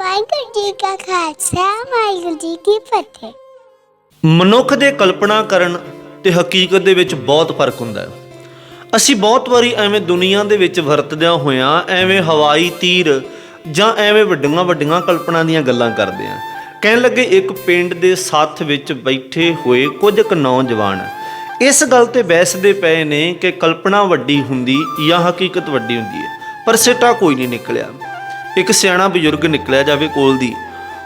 ਵਾਹਿਗੁਰੂ ਜੀ ਕਾ ਖਾਲਸਾ, ਵਾਹਿਗੁਰੂ ਜੀ ਕੀ ਫਤਿਹ। ਮਨੁੱਖ ਦੇ ਕਲਪਨਾ ਕਰਨ ਤੇ ਹਕੀਕਤ ਦੇ ਵਿੱਚ ਬਹੁਤ ਫ਼ਰਕ ਹੁੰਦਾ ਹੈ। ਅਸੀਂ ਬਹੁਤ ਵਾਰੀ ਐਵੇਂ ਦੁਨੀਆ ਦੇ ਵਿੱਚ ਵਰਤਦਿਆਂ ਹੋਇਆਂ ਐਵੇਂ ਹਵਾਈ ਤੀਰ ਜਾਂ ਐਵੇਂ ਵੱਡੀਆਂ ਵੱਡੀਆਂ ਕਲਪਨਾ ਦੀਆਂ ਗੱਲਾਂ ਕਰਦੇ ਹਾਂ। ਕਹਿਣ ਲੱਗੇ ਇੱਕ ਪਿੰਡ ਦੇ ਸਾਥ ਵਿੱਚ ਬੈਠੇ ਹੋਏ ਕੁਝ ਕੁ ਨੌਜਵਾਨ ਇਸ ਗੱਲ ਤੇ ਬਹਿਸਦੇ ਪਏ ਨੇ ਕਿ ਕਲਪਨਾ ਵੱਡੀ ਹੁੰਦੀ ਜਾਂ ਹਕੀਕਤ ਵੱਡੀ ਹੁੰਦੀ ਹੈ, ਪਰ ਸਿੱਟਾ ਕੋਈ ਨਹੀਂ ਨਿਕਲਿਆ। ਇੱਕ ਸਿਆਣਾ ਬਜ਼ੁਰਗ ਨਿਕਲਿਆ ਜਾਵੇ ਕੋਲ ਦੀ।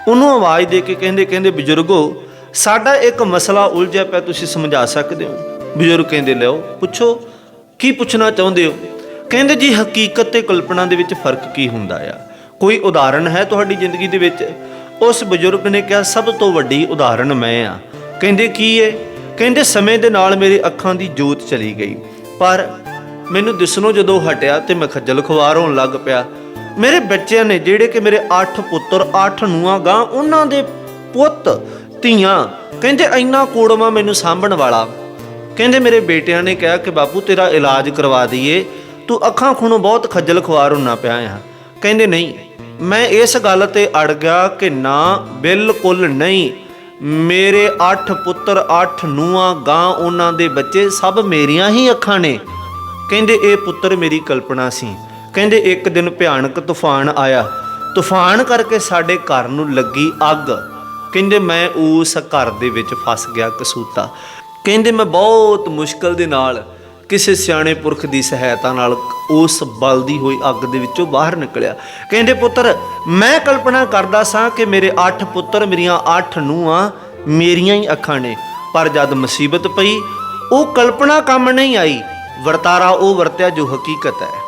ਉਹਨੂੰ ਆਵਾਜ਼ ਦੇ ਕੇ ਕਹਿੰਦੇ ਕਹਿੰਦੇ, ਬਜ਼ੁਰਗੋ, ਸਾਡਾ ਇੱਕ ਮਸਲਾ ਉਲਝਿਆ ਪਿਆ, ਤੁਸੀਂ ਸਮਝਾ ਸਕਦੇ ਹੋ? ਬਜ਼ੁਰਗ ਕਹਿੰਦੇ ਲਿਓ ਪੁੱਛੋ, ਕੀ ਪੁੱਛਣਾ ਚਾਹੁੰਦੇ ਹੋ? ਕਹਿੰਦੇ, ਜੀ, ਹਕੀਕਤ ਤੇ ਕਲਪਨਾ ਦੇ ਵਿੱਚ ਫ਼ਰਕ ਕੀ ਹੁੰਦਾ ਆ? ਕੋਈ ਉਦਾਹਰਣ ਹੈ ਤੁਹਾਡੀ ਜ਼ਿੰਦਗੀ ਦੇ ਵਿੱਚ? ਉਸ ਬਜ਼ੁਰਗ ਨੇ ਕਿਹਾ, ਸਭ ਤੋਂ ਵੱਡੀ ਉਦਾਹਰਣ ਮੈਂ ਆ। ਕਹਿੰਦੇ, ਕੀ ਹੈ ਕਹਿੰਦੇ, ਸਮੇਂ ਦੇ ਨਾਲ ਮੇਰੀ ਅੱਖਾਂ ਦੀ ਜੋਤ ਚਲੀ ਗਈ। ਪਰ ਮੈਨੂੰ ਦਿਸਣੋਂ ਜਦੋਂ ਹਟਿਆ ਤੇ ਮੈਂ ਖੱਜਲ ਖੁਆਰ ਹੋਣ ਲੱਗ ਪਿਆ। ਮੇਰੇ ਬੱਚਿਆਂ ਨੇ ਜਿਹੜੇ ਕਿ ਮੇਰੇ 8 ਪੁੱਤਰ 8 ਨੂੰਹਾਂ ਗਾਂ, ਉਹਨਾਂ ਦੇ ਪੁੱਤ, ਧੀਆਂ, ਕਹਿੰਦੇ ਇੰਨਾ ਕੋੜਵਾ ਮੈਨੂੰ ਸਾਂਭਣ ਵਾਲਾ। ਕਹਿੰਦੇ ਮੇਰੇ ਬੇਟਿਆਂ ਨੇ ਕਿਹਾ ਕਿ ਬਾਪੂ ਤੇਰਾ ਇਲਾਜ ਕਰਵਾ ਦਈਏ, ਤੂੰ ਅੱਖਾਂ ਖੁਣੋਂ ਬਹੁਤ ਖੱਜਲ ਖੁਆਰ ਹੋਣਾ ਪਿਆ ਆ। ਕਹਿੰਦੇ ਨਹੀਂ, ਮੈਂ ਇਸ ਗੱਲ ਤੇ ਅੜ ਗਿਆ ਕਿ ਨਾ, ਬਿਲਕੁਲ ਨਹੀਂ। ਮੇਰੇ 8 ਪੁੱਤਰ 8 ਨੂੰਹਾਂ ਗਾਂ, ਉਹਨਾਂ ਦੇ ਬੱਚੇ ਸਭ ਮੇਰੀਆਂ ਹੀ ਅੱਖਾਂ ਨੇ। ਕਹਿੰਦੇ ਇਹ ਪੁੱਤਰ ਮੇਰੀ ਕਲਪਨਾ ਸੀ। ਕਹਿੰਦੇ ਇੱਕ ਦਿਨ ਭਿਆਨਕ ਤੂਫਾਨ ਆਇਆ। ਤੂਫਾਨ ਕਰਕੇ ਸਾਡੇ ਘਰ ਨੂੰ ਲੱਗੀ ਅੱਗ। ਕਹਿੰਦੇ ਮੈਂ ਉਸ ਘਰ ਦੇ ਵਿੱਚ ਫਸ ਗਿਆ ਕਸੂਤਾ। ਕਹਿੰਦੇ ਮੈਂ ਬਹੁਤ ਮੁਸ਼ਕਲ ਦੇ ਨਾਲ ਕਿਸੇ ਸਿਆਣੇ ਪੁਰਖ ਦੀ ਸਹਾਇਤਾ ਨਾਲ ਉਸ ਬਲਦੀ ਹੋਈ ਅੱਗ ਦੇ ਵਿੱਚੋਂ ਬਾਹਰ ਨਿਕਲਿਆ। ਕਹਿੰਦੇ ਪੁੱਤਰ, ਮੈਂ ਕਲਪਨਾ ਕਰਦਾ ਸਾਂ ਕਿ ਮੇਰੇ 8 ਪੁੱਤਰ ਮੇਰੀਆਂ 8 ਨੂੰਹਾਂ ਮੇਰੀਆਂ ਹੀ ਅੱਖਾਂ ਨੇ। ਪਰ ਜਦ ਮੁਸੀਬਤ ਪਈ, ਉਹ ਕਲਪਨਾ ਕੰਮ ਨਹੀਂ ਆਈ। ਵਰਤਾਰਾ ਉਹ ਵਰਤਿਆ ਜੋ ਹਕੀਕਤ ਹੈ।